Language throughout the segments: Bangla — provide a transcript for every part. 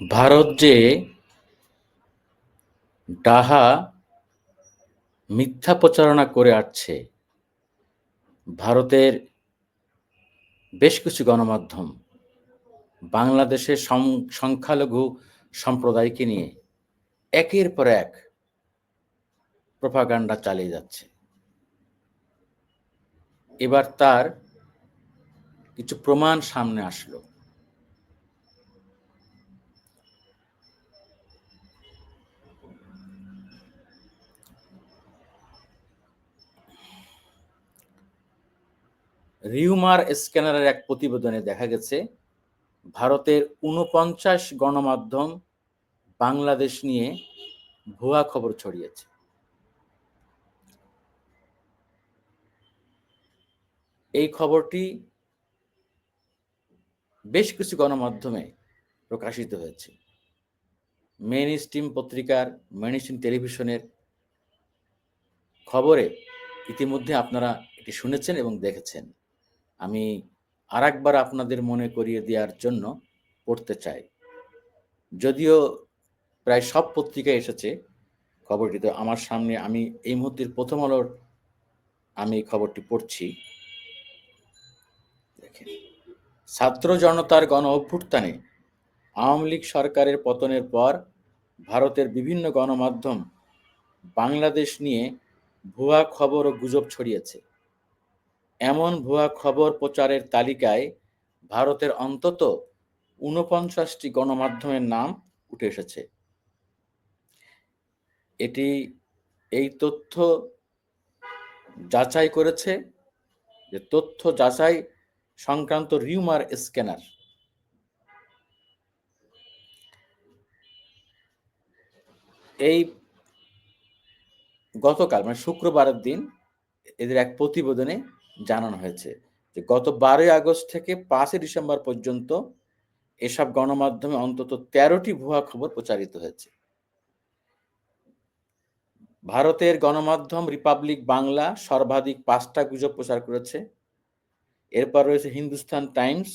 ভারত যে ডাহা মিথ্যা প্রচারণা করে আসছে, ভারতের বেশ কিছু গণমাধ্যম বাংলাদেশের সংখ্যালঘু সম্প্রদায়কে নিয়ে একের পর এক প্রপাগান্ডা চালিয়ে যাচ্ছে। এবার তার কিছু প্রমাণ সামনে আসলো। রিউমার স্ক্যানারের এক প্রতিবেদনে দেখা গেছে, ভারতের উনপঞ্চাশ গণমাধ্যম বাংলাদেশ নিয়ে ভুয়া খবর ছড়িয়েছে। এই খবরটি বেশ কিছু গণমাধ্যমে প্রকাশিত হয়েছে। মেন স্ট্রিম পত্রিকার, মেন স্ট্রিম টেলিভিশনের খবরে ইতিমধ্যে আপনারা এটি শুনেছেন এবং দেখেছেন। আমি আর একবার আপনাদের মনে করিয়ে দেওয়ার জন্য পড়তে চাই। যদিও প্রায় সব পত্রিকায় এসেছে খবরটি তো আমার সামনে আমি এই মুহূর্তের প্রথম আলোর আমি খবরটি পড়ছি। ছাত্র জনতার গণ অভ্যুত্থানে আওয়ামী লীগ সরকারের পতনের পর ভারতের বিভিন্ন গণমাধ্যম বাংলাদেশ নিয়ে ভুয়া খবর ও গুজব ছড়িয়েছে। এমন ভুয়া খবর প্রচারের তালিকায় ভারতের অন্তত ঊনপঞ্চাশটি গণমাধ্যমের নাম উঠে এসেছে। এটি এই তথ্য যাচাই করেছে যে তথ্য যাচাই সংক্রান্ত রিউমার স্ক্যানার। এই গতকাল মানে শুক্রবারের দিন, এদের এক প্রতিবেদনে জানানো হয়েছে যে গত বারোই আগস্ট থেকে পাঁচই ডিসেম্বর পর্যন্ত এসব গণমাধ্যমে অন্তত তেরোটি ভুয়া খবর প্রচারিত হয়েছে। ভারতের গণমাধ্যম রিপাবলিক বাংলা সর্বাধিক পাঁচটা গুজব প্রচার করেছে। এরপর রয়েছে হিন্দুস্তান টাইমস,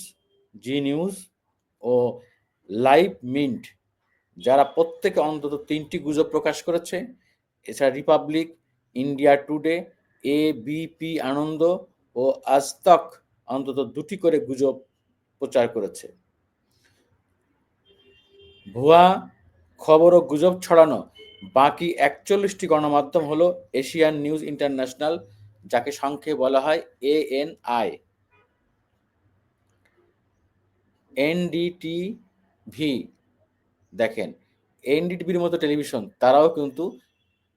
জি নিউজ ও লাইভ মিন্ট, যারা প্রত্যেকে অন্তত তিনটি গুজব প্রকাশ করেছে। এছাড়া Republic, India Today, A BP Ananda ও আজতক অন্তত দুটি করে গুজব প্রচার করেছে। ভুয়া খবর ও গুজব ছড়ানো। বাকি একচল্লিশটি গণমাধ্যম হলো এশিয়ান নিউজ ইন্টারন্যাশনাল, যাকে সংক্ষেপে বলা হয় এ এন আই এনডিটিভি, দেখেন, এনডিটিভির মতো টেলিভিশন, তারাও কিন্তু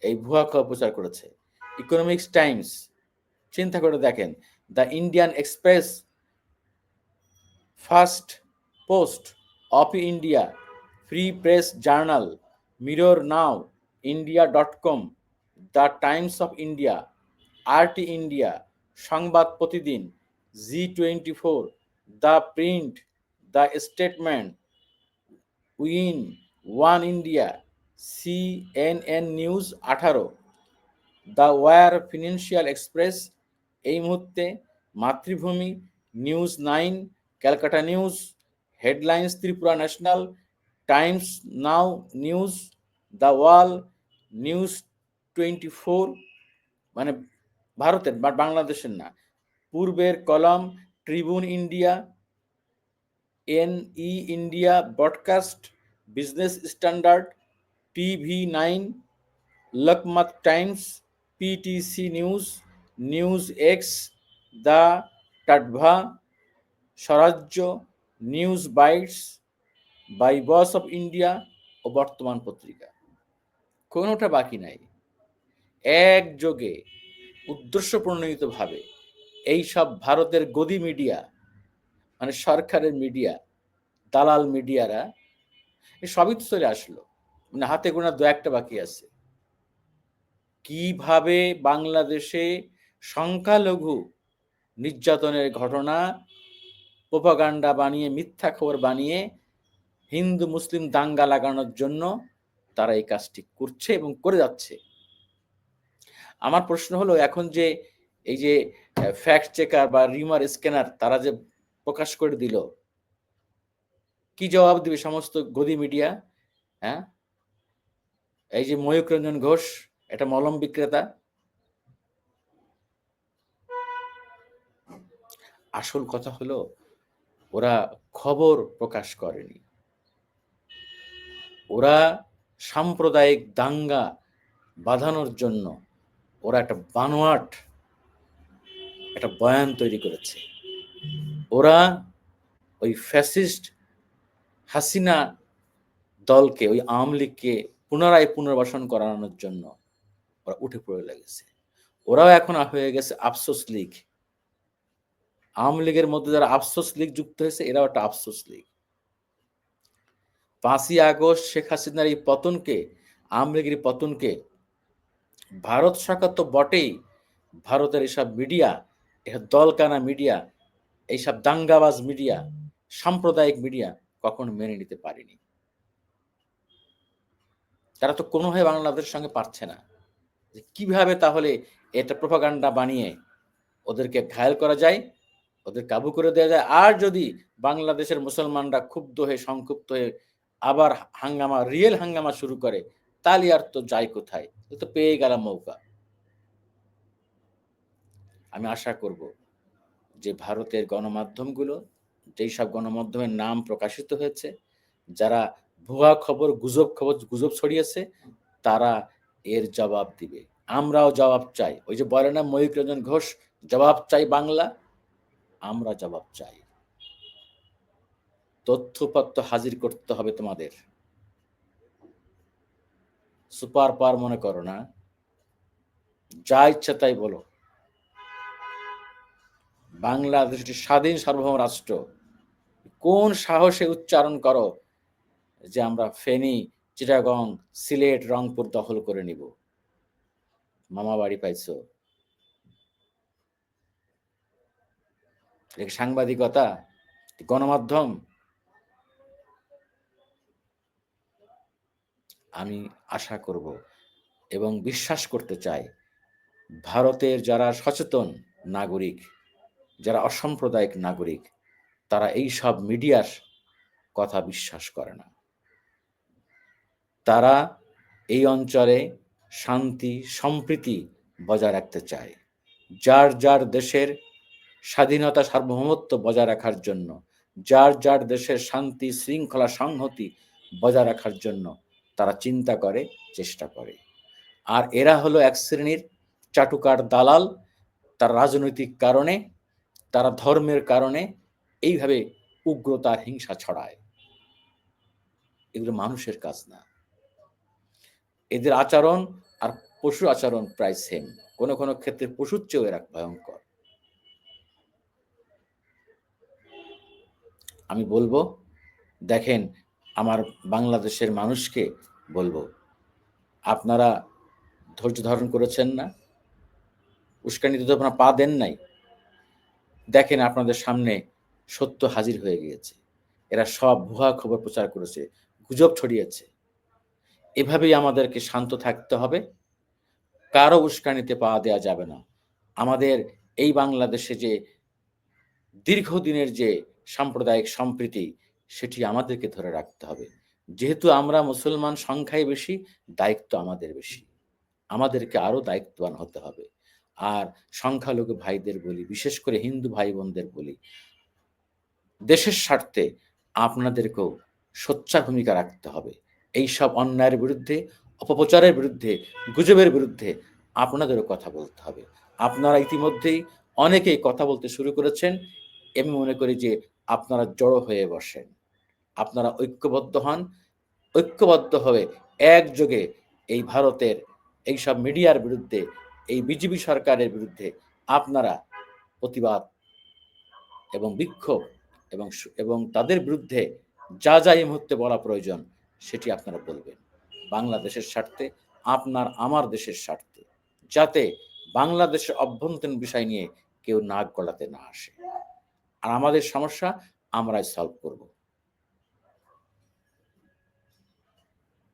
এই ভুয়া খবর প্রচার করেছে। ইকোনমিক্স টাইমস চিন্তা করে দেখেন, the Indian Express First Post of India, Free Press Journal, Mirror Now, India dot com, the Times of India, RT India, Sangbad Pratidin, Zee twenty four the Print, the Statesman, win, One India CNN News আঠারো, দ্য ওয়ার ফিনান্সিয়াল এক্সপ্রেস এই মুহূর্তে Mathrubhumi News Nine, Calcutta News, Headlines, Tripura National, Times Now News, the Wall News twenty four মানে ভারতের, বা বাংলাদেশের না, Purber Kalom Tribune India N E India Broadcast, Business Standard, TV nine, Lokmat Times, PTC News News X, the Tatva Swarajya, News Bytes, by boss of India ও বর্তমান পত্রিকা। কোনোটা বাকি নাই। একযোগে, উদ্দেশ্য প্রণোদিতভাবে, এই সব ভারতের গদি মিডিয়া মানে সরকারের মিডিয়া, দালাল মিডিয়ারা সবই তো চলে আসলো। মানে হাতে গোনা দু একটা বাকি আছে। কীভাবে বাংলাদেশে সংখ্যালঘু নির্যাতনের ঘটনা, প্রোপাগান্ডা বানিয়ে, মিথ্যা খবর বানিয়ে, হিন্দু, মুসলিম দাঙ্গা লাগানোর জন্য তারা এই কাজটি করছে এবং করে যাচ্ছে। আমার প্রশ্ন হলো, এখন যে এই যে ফ্যাক্ট চেকার বা রিমার স্ক্যানার তারা যে প্রকাশ করে দিল, কি জবাব দিবে সমস্ত গদি মিডিয়া হ্যাঁ? এই যে ময়ূক রঞ্জন ঘোষ, এটা মলম বিক্রেতা। আসল কথা হলো, ওরা খবর প্রকাশ করেনি। ওরা সাম্প্রদায়িক দাঙ্গা বাঁধানোর জন্য ওরা একটা বানোয়াট, একটা বয়ান তৈরি করেছে। ওরা ওই ফ্যাসিস্ট হাসিনা দলকে, ওই আওয়ামী লীগকে পুনরায় পুনর্বাসন করানোর জন্য ওরা উঠে পড়ে লেগেছে। ওরাও এখন হয়ে গেছে আফসোস লীগ। আওয়ামী লীগের মধ্যে যারা আফসোস লীগ যুক্ত হয়েছে, এরাও একটা আফসোস লীগ। পাঁচই আগস্ট শেখ হাসিনার এই পতনকে, আওয়ামী লীগের পতনকে ভারত সরকার তো বটেই, ভারতের এসব মিডিয়া দলকানা মিডিয়া, এইসব দাঙ্গাবাজ মিডিয়া, সাম্প্রদায়িক মিডিয়া কখনো মেনে নিতে পারেনি। তারা তো কোনোভাবে বাংলাদেশের সঙ্গে পারছে না যে কীভাবে তাহলে এটা প্রভাগান্ডা বানিয়ে ওদেরকে ঘায়ল করা যায়। ওদের কাবু করে দেওয়া যায়। আর যদি বাংলাদেশের মুসলমানরা ক্ষুব্ধ হয়ে, সংক্ষুব্ধ হয়ে আবার হাঙ্গামা রিয়েল হাঙ্গামা শুরু করে তাহলে আর তো যায় কোথায়? তো পেয়ে গেলাম মৌকা। আমি আশা করব যে ভারতের গণমাধ্যমগুলো, যেই সব গণমাধ্যমের নাম প্রকাশিত হয়েছে, যারা ভুয়া খবর, গুজব খবর, গুজব ছড়িয়েছে, তারা এর জবাব দিবে। আমরাও জবাব চাই। ওই যে বলে না ময়ূক রঞ্জন ঘোষ, জবাব চাই বাংলা। আমরা জবাব চাই। তথ্যপত্র হাজির করতে হবে তোমাদের। সুপার পার মনে করো না। যা ইচ্ছা তাই বলো। বাংলাদেশ একটি স্বাধীন সার্বভৌম রাষ্ট্র। কোন সাহসে উচ্চারণ করো যে আমরা ফেনী, চিটাগং, সিলেট, রংপুর দখল করে নিব? মামা বাড়ি পাইছো। সাংবাদিকতা, গণমাধ্যম। আমি আশা করব এবং বিশ্বাস করতে চাই ভারতের যারা সচেতন নাগরিক, যারা অসাম্প্রদায়িক নাগরিক, তারা এই সব মিডিয়ার কথা বিশ্বাস করে না। তারা এই অঞ্চলে শান্তি, সম্প্রীতি বজায় রাখতে চায়। যার যার দেশের স্বাধীনতা সার্বভৌমত্ব বজায় রাখার জন্য, যার যার দেশের শান্তি, শৃঙ্খলা, সংহতি বজায় রাখার জন্য তারা চিন্তা করে, চেষ্টা করে। আর এরা হলো এক শ্রেণির চাটুকার দালাল, তার রাজনৈতিক কারণে, তারা ধর্মের কারণে এইভাবে উগ্রতার হিংসা ছড়ায়। এগুলো মানুষের কাজ না। এদের আচরণ আর পশু আচরণ প্রায় সেম কোনো কোনো ক্ষেত্রে পশুর চেয়েও এরা ভয়ঙ্কর। আমি বলব, দেখেন, আমার বাংলাদেশের মানুষকে বলব, আপনারা ধৈর্য ধারণ করেছেন না উস্কানিতে তো আপনারা পা দেন নাই। দেখেন, আপনাদের সামনে সত্য হাজির হয়ে গিয়েছে। এরা সব ভুয়া খবর প্রচার করেছে, গুজব ছড়িয়েছে। এভাবেই আমাদেরকে শান্ত থাকতে হবে। কারও উস্কানিতে পা দেওয়া যাবে না। আমাদের এই বাংলাদেশে যে দীর্ঘদিনের যে সাম্প্রদায়িক সম্প্রীতি, সেটি আমাদেরকে ধরে রাখতে হবে। যেহেতু আমরা মুসলমান সংখ্যায় বেশি, দায়িত্ব আমাদের বেশি। আমাদেরকে আরও দায়িত্ববান হতে হবে। আর সংখ্যালঘু ভাইদের বলি, বিশেষ করে হিন্দু ভাই বোনদের বলি, দেশের স্বার্থে আপনাদেরকেও সোচ্চার ভূমিকা রাখতে হবে। এই সব অন্যায়ের বিরুদ্ধে, অপপ্রচারের বিরুদ্ধে, গুজবের বিরুদ্ধে আপনাদেরও কথা বলতে হবে। আপনারা ইতিমধ্যেই অনেকেই কথা বলতে শুরু করেছেন। আমি মনে করি যে আপনারা জড়ো হয়ে বসেন। আপনারা ঐক্যবদ্ধ হন। ঐক্যবদ্ধ হয়ে একযোগে এই ভারতের এই সব মিডিয়ার বিরুদ্ধে, এই বিজেপি সরকারের বিরুদ্ধে আপনারা প্রতিবাদ এবং বিক্ষোভ এবং এবং তাদের বিরুদ্ধে যা যা এই মুহূর্তে বলা প্রয়োজন সেটি আপনারা বলবেন। বাংলাদেশের স্বার্থে, আপনার আমার দেশের স্বার্থে। যাতে বাংলাদেশের অভ্যন্তরীণ বিষয় নিয়ে কেউ নাক গলাতে না আসে। আর আমাদের সমস্যা আমরাই সলভ করব।